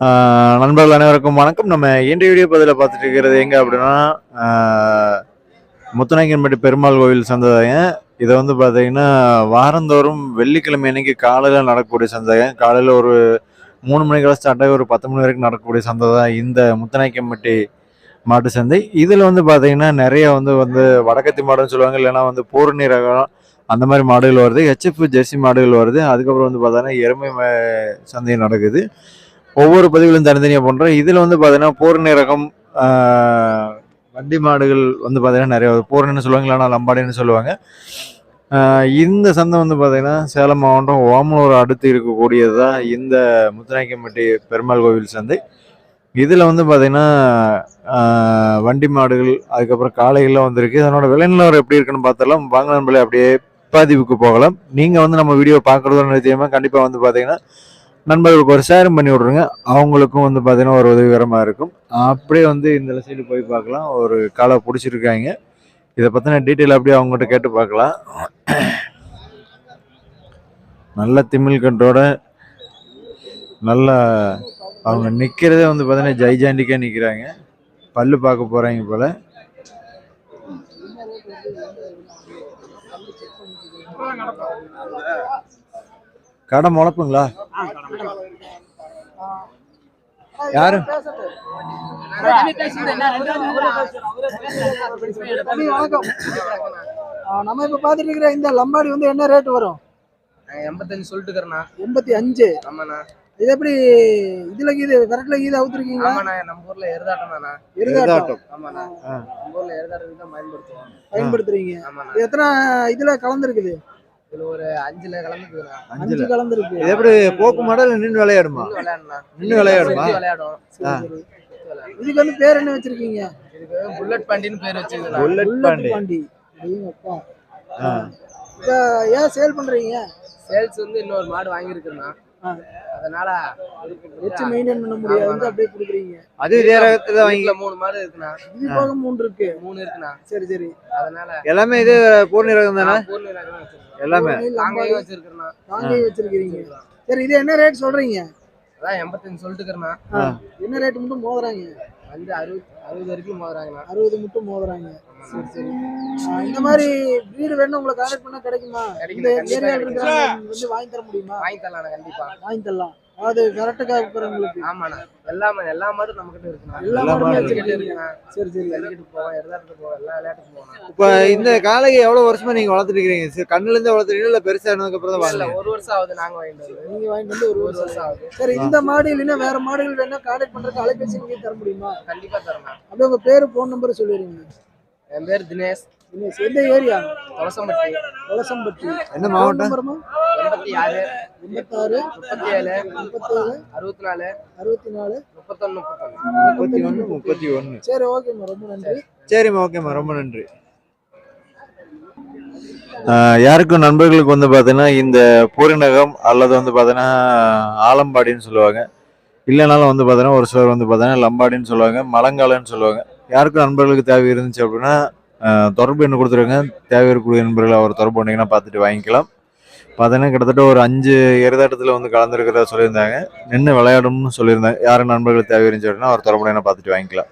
நண்பர்கள் அனைவருக்கும் வணக்கம். நம்ம இன்றைய வீடியோ பதில பார்த்துட்டு இருக்கிறது எங்க அப்படின்னா முத்துநாயக்கன்பட்டி பெருமாள் கோவில் சந்ததாயம் இதை வந்து பார்த்தீங்கன்னா வாரந்தோறும் வெள்ளிக்கிழமை அன்னைக்கு காலையில் நடக்கக்கூடிய சந்ததாயம் காலையில் ஒரு மூணு மணிக்கெல்லாம் ஸ்டார்ட் ஆகி ஒரு பத்து மணி வரைக்கும் நடக்கக்கூடிய சந்தை தான் இந்த முத்துநாயக்கன்பட்டி மாட்டு சந்தை. இதில் வந்து பார்த்தீங்கன்னா நிறைய வந்து வந்து வடக்கத்தி மாடுன்னு சொல்லுவாங்க. இல்லைன்னா வந்து பூரணி ரகம் அந்த மாதிரி மாடுகள் வருது. ஹெச்எஃப் ஜெர்சி மாடுகள் வருது. அதுக்கப்புறம் வந்து பார்த்தீங்கன்னா எருமை சந்தை நடக்குது. ஒவ்வொரு பதிவுகளும் தனித்தனியாக பண்ணுறோம் இதில் வந்து பார்த்தீங்கன்னா பூரணி ரகம் வண்டி மாடுகள் வந்து பார்த்தீங்கன்னா நிறைய வருது. பூரணின்னு சொல்லுவாங்க இல்லைன்னா லம்பாடின்னு சொல்லுவாங்க. இந்த சந்தை வந்து பார்த்தீங்கன்னா சேலம் மாவட்டம் ஓமலூர் அடுத்து இருக்கக்கூடியது தான் இந்த முத்துநாயக்கம்பட்டி பெருமாள் கோவில் சந்தை. இதில் வந்து பார்த்தீங்கன்னா வண்டி மாடுகள் அதுக்கப்புறம் காளைகள்லாம் வந்திருக்கு. இதனோட விலைநிலவரம் எப்படி இருக்குன்னு பார்த்தாலும் வாங்க நண்பர்களே அப்படியே பதிவுக்கு போகலாம். நீங்கள் வந்து நம்ம வீடியோ பார்க்குறதோட நிச்சயமாக கண்டிப்பாக வந்து பார்த்தீங்கன்னா நண்பர்களுக்கு ஒரு ஷேரும் பண்ணி விட்ருங்க அவங்களுக்கும் வந்து பார்த்தீங்கன்னா ஒரு உதவிகரமாக இருக்கும். அப்படியே வந்து இந்த சைடு போய் பார்க்கலாம். ஒரு காலை பிடிச்சிருக்காங்க. இதை பற்றின டீட்டெயில் அப்படியே அவங்ககிட்ட கேட்டு பார்க்கலாம். நல்ல திமிழ் கட்டோட நல்லா அவங்க நிற்கிறதே வந்து பார்த்தீங்கன்னா ஜைஜாண்டிக்காக நிற்கிறாங்க பல்லு பார்க்க போகிறாங்க போல். கடை முளப்புங்களா யாரு? வணக்கம் நம்ம இப்ப பாத்துட்டு இருக்கிற இந்த லம்பாடி வந்து என்ன ரேட் வரும்? எண்பத்தஞ்சு சொல்லிட்டு இருக்கிறேண்ணா எண்பத்தி அஞ்சு. ஆமாண்ணா. இது எப்படி இதுல கீது விரட்டுல கீது அவுத்துருக்கீங்களா? நம்ம ஊர்ல எருதாட்டம் தானே எருதாட்டம். ஆமாண்ணா. நம்ம ஊர்ல எருதாட்டத்துக்கு தான் பயன்படுத்துவோம். பயன்படுத்துறீங்க. எத்தனை இதுல கலந்துருக்குது? இதுல ஒரு அஞ்சுல கலந்துக்குதுண்ணா. அஞ்சு அஞ்சுல கலந்துருக்கு. இது எப்படி போக்கு மாடல் நின்று விளையாடுமா? நின்று விளையாடணும் நின்று விளையாடுமா? விளையாடும் இதுக்கு வந்து பேர் என்ன வச்சிருக்கீங்க? இதுக்கு புல்லட் பாண்டின்னு பேர் வச்சிருக்குண்ணா புல்லட் பாண்டி. பாண்டி. ஐயோ அப்பா. ஆ. இத ஏன் சேல் பண்றீங்க? சேல்ஸ் வந்து இன்னொரு மாடு வாங்கியிருக்குண்ணா. அதனால வச்சு மெயின்டைன் பண்ண முடியாது. வந்து அப்படியே கொடுக்குறீங்க. அது இதே ரகத்துல வாங்கி வீட்டுல மூணு மாடு இருக்குண்ணா. இது போக மூணு இருக்கு. மூணு இருக்குண்ணா. சரி சரி. அதனால எல்லாமே இது பூர்ணி ரகம் தானே? பூர்ணி ரகம் எல்லாமே. நாங்கையும் வச்சிருக்கிறேண்ணா. தாங்கியும் வச்சிருக்கீங்க. சரி இது என்ன ரேட் சொல்றீங்க? அதான் எண்பத்தஞ்சு சொல்லிட்டு ஆ, என்ன ரேட் மட்டும் மோதுறாங்க? வந்து அறுபது அறுபது வரைக்கும் மோதுறாங்கண்ணா. அறுபது மட்டும் மோதுறாங்க. சரி சரி ஆ, இந்த மாதிரி வீடு வேணும் உங்களை கான்டாக்ட் பண்ணா கிடைக்குமா? இந்த. இருக்கிறவங்க வந்து வாங்கி தர முடியுமா? வாங்கி தரலாண்ணா கண்டிப்பா. வாங்கி தரலாம். அதாவது கரெக்டுக்காக இருக்கிறவங்களுக்கு. ஆமாண்ணா. எல்லாமே எல்லா மாடும் நம்ம கிட்ட இருக்குண்ணா. எல்லா மாடுமே இருக்குண்ணா சரி சரி. ஜல்லிக்கட்டு போவோம் எருதாட்டு போவோம் எல்லா விளையாட்டுக்கு போவோம். இப்போ இந்த காளையை எவ்வளவு வருஷமா நீங்க வளர்த்துட்டு இருக்கீங்க சரி, கண்ணுல இருந்து வளர்த்துறீங்களா இல்ல பெருசா ஆனதுக்கு அப்புறம் தான் இல்ல வாங்க ஒரு வருஷம் ஆகுது நாங்க வாங்கிட்டு வந்து நீங்க வாங்கிட்டு வந்து ஒரு ஒரு வருஷம் ஆகுது. சரி இந்த மாடு இல்லைன்னா வேற மாடுகள் வேணா கான்டாக்ட் பண்றதுக்கு அலைபேசி நீங்க தர முடியுமா? கண்டிப்பா தரேண்ணா அப்படியே உங்க பேரு போன் நம்பர் சொல்லிடுங்க. என் பேர் தினேஷ். தினேஷ், எந்த ஏரியா? தொலசம்பட்டி. வலசம்பட்டி என்ன மாவட்டம்? எண்பத்தி ஆறு. எண்பத்தாறு. முப்பத்தி ஏழு முப்பத்தேழு. அறுபத்தி நாலு அறுபத்தி நாலு முப்பத்தொன்னு. முப்பத்தொன்னு முப்பத்தி ஒண்ணு முப்பத்தி ஒண்ணு சரி ஓகேம்மா ரொம்ப நன்றி. சரிம்மா ஓகேம்மா ரொம்ப நன்றி. யாருக்கும் நண்பர்களுக்கு வந்து பார்த்தீங்கன்னா இந்த பூரிநகம் அல்லது வந்து பார்த்தீங்கன்னா ஆலம்பாடின்னு சொல்லுவாங்க. இல்லைனாலும் வந்து பார்த்தீங்கன்னா ஒரு சிலர் வந்து பார்த்தீங்கன்னா லம்பாடின்னு சொல்லுவாங்க மலங்காலன்னு சொல்லுவாங்க. யாருக்கும் நண்பர்களுக்கு தேவை இருந்துச்சு அப்படின்னா தொடர்பு என்ன கொடுத்துருங்க. தேவை இருக்கக்கூடிய நண்பர்கள் அவர் தொடர்பு பண்ணீங்கன்னா பார்த்துட்டு வாங்கிக்கலாம். பார்த்தீங்கன்னா கிட்டத்தட்ட ஒரு அஞ்சு எருதாட்டத்தில் வந்து கலந்துருக்கிறதா சொல்லியிருந்தாங்க. நின்று விளையாடணும்னு சொல்லியிருந்தாங்க. யாரும் நண்பர்களுக்கு தேவை இருந்துச்சு அப்படின்னா அவர் தொடர்பு பார்த்துட்டு வாங்கிக்கலாம்.